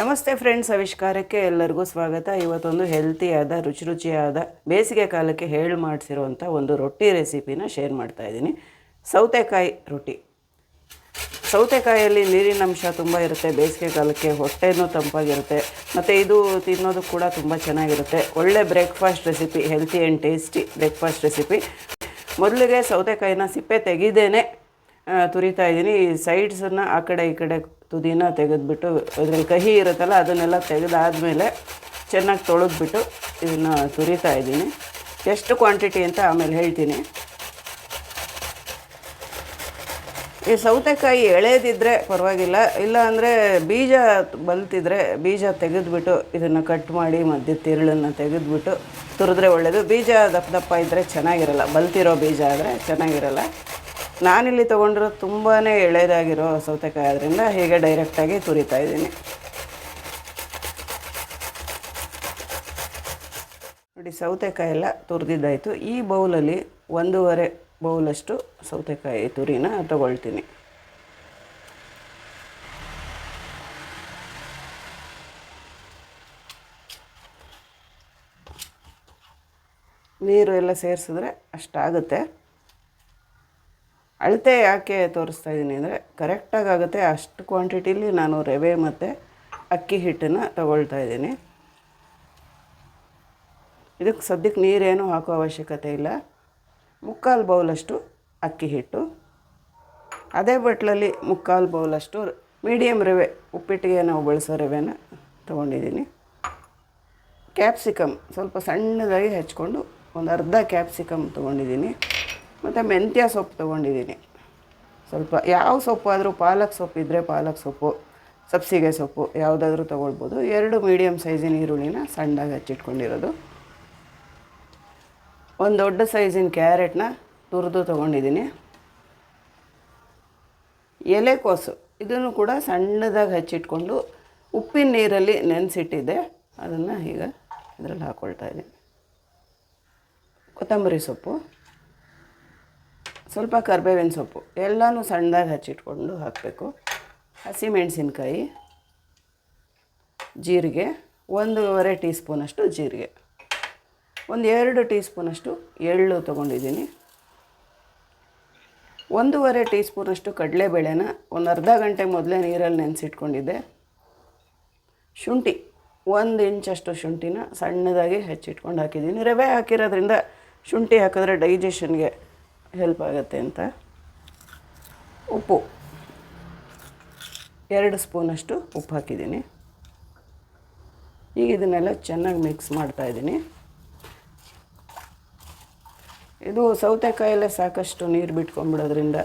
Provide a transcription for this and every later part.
ನಮಸ್ತೆ ಫ್ರೆಂಡ್ಸ್ ಆವಿಷ್ಕಾರಕ್ಕೆ ಎಲ್ಲರಿಗೂ ಸ್ವಾಗತ. ಇವತ್ತೊಂದು ಹೆಲ್ತಿಯಾದ ರುಚಿ ರುಚಿಯಾದ, ಬೇಸಿಗೆ ಕಾಲಕ್ಕೆ ಹೇಳಿ ಮಾಡಿಸಿರುವಂಥ ಒಂದು ರೊಟ್ಟಿ ರೆಸಿಪಿನ ಶೇರ್ ಮಾಡ್ತಾ ಇದ್ದೀನಿ. ಸೌತೆಕಾಯಿ ರೊಟ್ಟಿ. ಸೌತೆಕಾಯಲ್ಲಿ ನೀರಿನ ಅಂಶ ತುಂಬ ಇರುತ್ತೆ, ಬೇಸಿಗೆ ಕಾಲಕ್ಕೆ ಹೊಟ್ಟೆನೂ ತಂಪಾಗಿರುತ್ತೆ, ಮತ್ತು ಇದು ತಿನ್ನೋದು ಕೂಡ ತುಂಬ ಚೆನ್ನಾಗಿರುತ್ತೆ. ಒಳ್ಳೆ breakfast recipe healthy and tasty breakfast recipe ಮೊದಲಿಗೆ ಸೌತೆಕಾಯಿನ ಸಿಪ್ಪೆ ತೆಗೆದೇನೆ ತುರಿತಾ ಇದ್ದೀನಿ. ಈ ಸೈಡ್ಸನ್ನು ಆ ಕಡೆ ಈ ಕಡೆ ತುದಿನ ತೆಗೆದುಬಿಟ್ಟು ಅದ್ರಲ್ಲಿ ಕಹಿ ಇರುತ್ತಲ್ಲ, ಅದನ್ನೆಲ್ಲ ತೆಗೆದಾದಮೇಲೆ ಚೆನ್ನಾಗಿ ತೊಳೆದ್ಬಿಟ್ಟು ಇದನ್ನು ತುರಿತಾ ಇದ್ದೀನಿ. ಎಷ್ಟು ಕ್ವಾಂಟಿಟಿ ಅಂತ ಆಮೇಲೆ ಹೇಳ್ತೀನಿ. ಈ ಸೌತೆಕಾಯಿ ಎಳೆಯದಿದ್ದರೆ ಪರವಾಗಿಲ್ಲ ಇಲ್ಲ ಅಂದರೆ ಬೀಜ ಬಲ್ತಿದ್ರೆ ಬೀಜ ತೆಗೆದುಬಿಟ್ಟು ಇದನ್ನು ಕಟ್ ಮಾಡಿ ಮಧ್ಯ ತಿರುಳನ್ನು ತೆಗೆದುಬಿಟ್ಟು ತುರಿದ್ರೆ ಒಳ್ಳೆಯದು ಬೀಜ ದಪ್ಪ ದಪ್ಪ ಇದ್ದರೆ ಚೆನ್ನಾಗಿರಲ್ಲ, ಬಲ್ತಿರೋ ಬೀಜ ಆದರೆ ಚೆನ್ನಾಗಿರಲ್ಲ. ನಾನಿಲ್ಲಿ ತೊಗೊಂಡಿರೋದು ತುಂಬಾ ಎಳೆದಾಗಿರೋ ಸೌತೆಕಾಯಿ ಆದ್ದರಿಂದ ಹೀಗೆ ಡೈರೆಕ್ಟಾಗಿ ತುರಿತಾ ಇದ್ದೀನಿ. ನೋಡಿ, ಸೌತೆಕಾಯಿ ಎಲ್ಲ ತುರಿದಿದ್ದಾಯಿತು. ಈ ಬೌಲಲ್ಲಿ ಒಂದೂವರೆ ಬೌಲಷ್ಟು ಸೌತೆಕಾಯಿ ತುರಿನ ತಗೊಳ್ತೀನಿ. ನೀರು ಎಲ್ಲ ಸೇರಿಸಿದ್ರೆ ಅಷ್ಟಾಗುತ್ತೆ. ಅಳತೆ ಯಾಕೆ ತೋರಿಸ್ತಾ ಇದ್ದೀನಿ ಅಂದರೆ ಕರೆಕ್ಟಾಗಿ ಆಗುತ್ತೆ. ಅಷ್ಟು ಕ್ವಾಂಟಿಟಿಲಿ ನಾನು ರವೆ ಮತ್ತು ಅಕ್ಕಿ ಹಿಟ್ಟನ್ನು ತಗೊಳ್ತಾ ಇದ್ದೀನಿ ಇದಕ್ಕೆ ಸದ್ಯಕ್ಕೆ ನೀರೇನು ಹಾಕೋ ಅವಶ್ಯಕತೆ ಇಲ್ಲ. ಮುಕ್ಕಾಲು ಬೌಲಷ್ಟು ಅಕ್ಕಿ ಹಿಟ್ಟು. ಅದೇ ಬಟ್ಲಲ್ಲಿ ಮುಕ್ಕಾಲು ಬೌಲಷ್ಟು ಮೀಡಿಯಮ್ ರವೆ ಉಪ್ಪಿಟ್ಟಿಗೆ ನಾವು ಬಳಸೋ ರವೆನ ತೊಗೊಂಡಿದ್ದೀನಿ ಕ್ಯಾಪ್ಸಿಕಮ್ ಸ್ವಲ್ಪ ಸಣ್ಣದಾಗಿ ಹೆಚ್ಕೊಂಡು ಒಂದು ಅರ್ಧ ಕ್ಯಾಪ್ಸಿಕಮ್ ತೊಗೊಂಡಿದ್ದೀನಿ ಮತ್ತು ಮೆಂತ್ಯ ಸೊಪ್ಪು ತೊಗೊಂಡಿದ್ದೀನಿ. ಸ್ವಲ್ಪ ಯಾವ ಸೊಪ್ಪು ಆದರೂ ಪಾಲಕ್ ಸೊಪ್ಪು ಇದ್ದರೆ ಪಾಲಕ್ ಸೊಪ್ಪು, ಸಬ್ಸಿಗೆ ಸೊಪ್ಪು ಯಾವುದಾದ್ರೂ ತೊಗೊಳ್ಬೋದು. ಎರಡು ಮೀಡಿಯಮ್ ಸೈಜಿನ ಈರುಳ್ಳಿನ ಸಣ್ಣದಾಗಿ ಹಚ್ಚಿಟ್ಕೊಂಡಿರೋದು. ಒಂದು ದೊಡ್ಡ ಸೈಜಿನ ಕ್ಯಾರೆಟ್ನ ತುರಿದು ತೊಗೊಂಡಿದ್ದೀನಿ. ಎಲೆಕೋಸು ಇದನ್ನು ಕೂಡ ಸಣ್ಣದಾಗಿ ಹಚ್ಚಿಟ್ಕೊಂಡು ಉಪ್ಪಿನ ನೀರಲ್ಲಿ ನೆನೆಸಿಟ್ಟಿದ್ದೆ. ಅದನ್ನು ಈಗ ಇದರಲ್ಲಿ ಹಾಕ್ಕೊಳ್ತಾ ಇದ್ದೀನಿ. ಕೊತ್ತಂಬರಿ ಸೊಪ್ಪು. ಸ್ವಲ್ಪ ಕರ್ಬೇವಿನ ಸೊಪ್ಪು ಎಲ್ಲನೂ ಸಣ್ಣದಾಗಿ ಹಚ್ಚಿಟ್ಕೊಂಡು ಹಾಕಬೇಕು. ಹಸಿಮೆಣಸಿನ್ಕಾಯಿ, ಜೀರಿಗೆ, ಒಂದೂವರೆ ಟೀ ಸ್ಪೂನಷ್ಟು ಜೀರಿಗೆ. ಒಂದು ಎರಡು ಟೀ ಸ್ಪೂನಷ್ಟು ಎಳ್ಳು ತೊಗೊಂಡಿದ್ದೀನಿ. ಒಂದೂವರೆ ಟೀ ಸ್ಪೂನಷ್ಟು ಕಡಲೆಬೇಳೆನ ಒಂದು ಅರ್ಧ ಗಂಟೆ ಮೊದಲೇ ನೀರಲ್ಲಿ ನೆನೆಸಿಟ್ಕೊಂಡಿದ್ದೆ. ಶುಂಠಿ, ಒಂದು ಇಂಚಷ್ಟು ಶುಂಠಿನ ಸಣ್ಣದಾಗಿ ಹೆಚ್ಚಿಟ್ಕೊಂಡು ಹಾಕಿದ್ದೀನಿ. ರವೆ ಹಾಕಿರೋದ್ರಿಂದ ಶುಂಠಿ ಹಾಕಿದ್ರೆ ಡೈಜೆಷನ್ಗೆ ಹೆಲ್ಪ್ ಆಗುತ್ತೆ ಅಂತ. ಉಪ್ಪು. ಎರಡು ಸ್ಪೂನಷ್ಟು ಉಪ್ಪು ಹಾಕಿದ್ದೀನಿ. ಈಗ ಇದನ್ನೆಲ್ಲ ಚೆನ್ನಾಗಿ ಮಿಕ್ಸ್ ಮಾಡ್ತಾಯಿದ್ದೀನಿ ಇದು ಸೌತೆಕಾಯಲ್ಲೇ ಸಾಕಷ್ಟು ನೀರು ಬಿಟ್ಕೊಂಡ್ಬಿಡೋದ್ರಿಂದ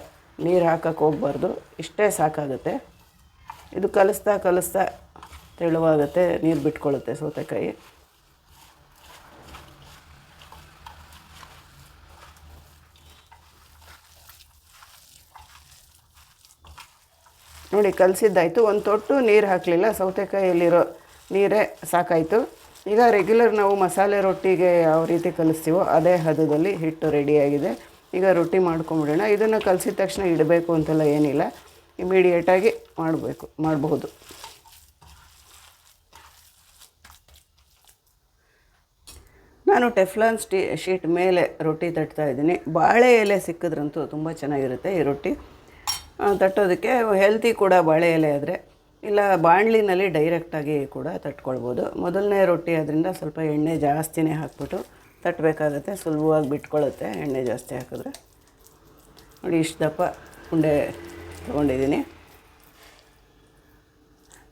ನೀರು ಹಾಕಕ್ಕೆ ಹೋಗ್ಬಾರ್ದು. ಇಷ್ಟೇ ಸಾಕಾಗುತ್ತೆ. ಇದು ಕಲಿಸ್ತಾ ಕಲಿಸ್ತಾ ತೆಳುವಾಗುತ್ತೆ, ನೀರು ಬಿಟ್ಕೊಳ್ಳುತ್ತೆ ಸೌತೆಕಾಯಿ. ನೋಡಿ, ಕಲಸಿದ್ದಾಯಿತು. ಒಂದು ತೊಟ್ಟು ನೀರು ಹಾಕಲಿಲ್ಲ. ಸೌತೆಕಾಯಿಯಲ್ಲಿರೋ ನೀರೇ ಸಾಕಾಯಿತು. ಈಗ ರೆಗ್ಯುಲರ್ ನಾವು ಮಸಾಲೆ ರೊಟ್ಟಿಗೆ ಯಾವ ರೀತಿ ಕಲಿಸ್ತೀವೋ ಅದೇ ಹದದಲ್ಲಿ ಹಿಟ್ಟು ರೆಡಿಯಾಗಿದೆ ಈಗ ರೊಟ್ಟಿ ಮಾಡ್ಕೊಂಬಿಡೋಣ. ಇದನ್ನು ಕಲಸಿದ ತಕ್ಷಣ ಇಡಬೇಕು ಅಂತೆಲ್ಲ ಏನಿಲ್ಲ. ಇಮಿಡಿಯೇಟಾಗಿ ಮಾಡಬೇಕು, ಮಾಡಬಹುದು. ನಾನು ಟೆಫ್ಲಾನ್ ಸ್ಟೀ, ಶೀಟ್ ಮೇಲೆ ರೊಟ್ಟಿ ತಟ್ತಾ ಇದ್ದೀನಿ. ಬಾಳೆ ಎಲೆ ಸಿಕ್ಕಿದ್ರಂತೂ ತುಂಬ ಚೆನ್ನಾಗಿರುತ್ತೆ ಈ ರೊಟ್ಟಿ. ತಟ್ಟೋದಕ್ಕೆ ಹೆಲ್ತಿ ಕೂಡ ಬಾಳೆ ಎಲೆ ಆದರೆ, ಇಲ್ಲ ಬಾಣಲಿನಲ್ಲಿ ಡೈರೆಕ್ಟಾಗಿ ಕೂಡ ತಟ್ಕೊಳ್ಬೋದು. ಮೊದಲನೇ ರೊಟ್ಟಿ ಅದರಿಂದ ಸ್ವಲ್ಪ ಎಣ್ಣೆ ಜಾಸ್ತಿನೇ ಹಾಕ್ಬಿಟ್ಟು ತಟ್ಟಬೇಕಾಗತ್ತೆ ಸುಲಭವಾಗಿ ಬಿಟ್ಕೊಳ್ಳುತ್ತೆ ಎಣ್ಣೆ ಜಾಸ್ತಿ ಹಾಕಿದ್ರೆ. ನೋಡಿ ಇಷ್ಟು ದಪ್ಪ ಉಂಡೆ ತೊಗೊಂಡಿದ್ದೀನಿ.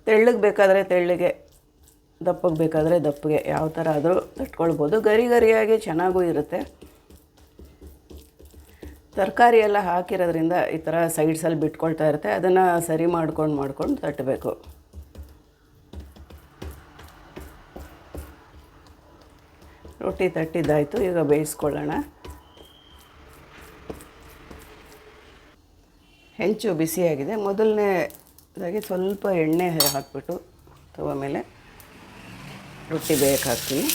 ತೆಳ್ಳಗೆ ಬೇಕಾದರೆ ತೆಳ್ಳಗೆ, ದಪ್ಪಗೆ ಬೇಕಾದರೆ ದಪ್ಪಗೆ, ಯಾವ ಥರ ಆದರೂ ತಟ್ಕೊಳ್ಬೋದು. ಗರಿ ಗರಿಯಾಗಿ ಚೆನ್ನಾಗೂ ಇರುತ್ತೆ. ತರಕಾರಿ ಎಲ್ಲ ಹಾಕಿರೋದ್ರಿಂದ ಈ ಥರ ಸೈಡ್ಸಲ್ಲಿ ಬಿಟ್ಕೊಳ್ತಾ ಇರುತ್ತೆ. ಅದನ್ನು ಸರಿ ಮಾಡ್ಕೊಂಡು ಮಾಡ್ಕೊಂಡು ತಟ್ಟಬೇಕು. ರೊಟ್ಟಿ ತಟ್ಟಿದ್ದಾಯಿತು, ಈಗ ಬೇಯಿಸ್ಕೊಳ್ಳೋಣ. ಹೆಂಚು ಬಿಸಿಯಾಗಿದೆ. ಮೊದಲನೇದಾಗಿ ಸ್ವಲ್ಪ ಎಣ್ಣೆ ಹಾಕಿಬಿಟ್ಟು ತವ ಮೇಲೆ ರೊಟ್ಟಿ ಬೇಯಕ್ಕೆ ಹಾಕ್ತೀನಿ.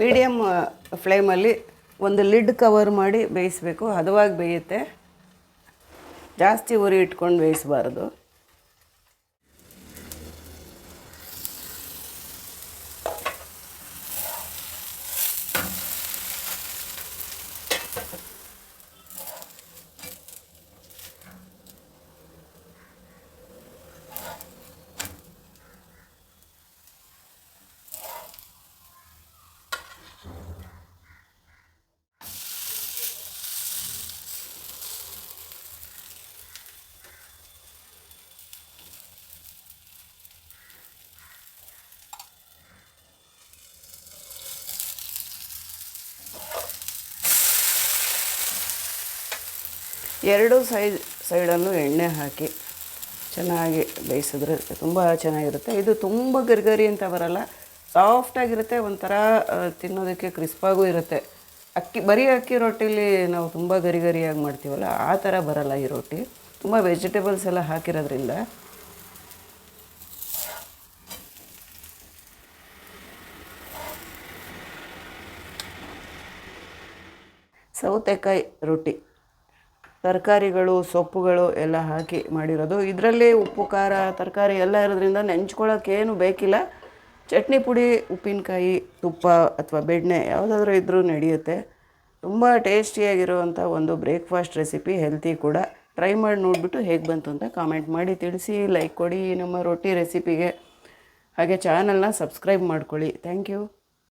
ಮೀಡಿಯಮ್ ಫ್ಲೇಮಲ್ಲಿ ಒಂದು ಲಿಡ್ ಕವರ್ ಮಾಡಿ ಬೇಯಿಸಬೇಕು. ಹದವಾಗಿ ಬೇಯುತ್ತೆ. ಜಾಸ್ತಿ ಉರಿ ಇಟ್ಕೊಂಡು ಬೇಯಿಸಬಾರ್ದು. ಎರಡು ಸೈಡ್ ಸೈಡಲ್ಲೂ ಎಣ್ಣೆ ಹಾಕಿ ಚೆನ್ನಾಗಿ ಬೇಯಿಸಿದ್ರೆ ತುಂಬ ಚೆನ್ನಾಗಿರುತ್ತೆ. ಇದು ತುಂಬ ಗರಿಗರಿ ಅಂತ ಬರಲ್ಲ. ಸಾಫ್ಟಾಗಿರುತ್ತೆ ಒಂಥರ ತಿನ್ನೋದಕ್ಕೆ ಕ್ರಿಸ್ಪಾಗೂ ಇರುತ್ತೆ. ಅಕ್ಕಿ, ಬರೀ ಅಕ್ಕಿ ರೊಟ್ಟಿಲಿ ನಾವು ತುಂಬ ಗರಿ ಗರಿಯಾಗಿ ಮಾಡ್ತೀವಲ್ಲ, ಆ ಥರ ಬರಲ್ಲ ಈ ರೊಟ್ಟಿ. ತುಂಬ ವೆಜಿಟೇಬಲ್ಸ್ ಎಲ್ಲ ಹಾಕಿರೋದ್ರಿಂದ. ಸೌತೆಕಾಯಿ ರೊಟ್ಟಿ. ತರಕಾರಿಗಳು, ಸೊಪ್ಪುಗಳು ಎಲ್ಲ ಹಾಕಿ ಮಾಡಿರೋದು. ಇದರಲ್ಲಿ ಉಪ್ಪು, ಖಾರ, ತರಕಾರಿ ಎಲ್ಲ ಇರೋದ್ರಿಂದ ನೆಂಚ್ಕೊಳ್ಳೋಕ್ಕೇನು ಬೇಕಿಲ್ಲ. ಚಟ್ನಿ ಪುಡಿ, ಉಪ್ಪಿನಕಾಯಿ, ತುಪ್ಪ ಅಥವಾ ಬೆಣ್ಣೆ ಯಾವುದಾದ್ರೂ ಇದ್ದರೂ ನಡೆಯುತ್ತೆ. ತುಂಬ ಟೇಸ್ಟಿಯಾಗಿರುವಂಥ ಒಂದು ಬ್ರೇಕ್ಫಾಸ್ಟ್ ರೆಸಿಪಿ, ಹೆಲ್ತಿ ಕೂಡ. ಟ್ರೈ ಮಾಡಿ ನೋಡಿಬಿಟ್ಟು ಹೇಗೆ ಬಂತು ಅಂತ ಕಾಮೆಂಟ್ ಮಾಡಿ ತಿಳಿಸಿ. ಲೈಕ್ ಕೊಡಿ ನಮ್ಮ ರೊಟ್ಟಿ ರೆಸಿಪಿಗೆ. ಹಾಗೆ ಚಾನಲ್ನ ಸಬ್ಸ್ಕ್ರೈಬ್ ಮಾಡ್ಕೊಳ್ಳಿ. Thank you.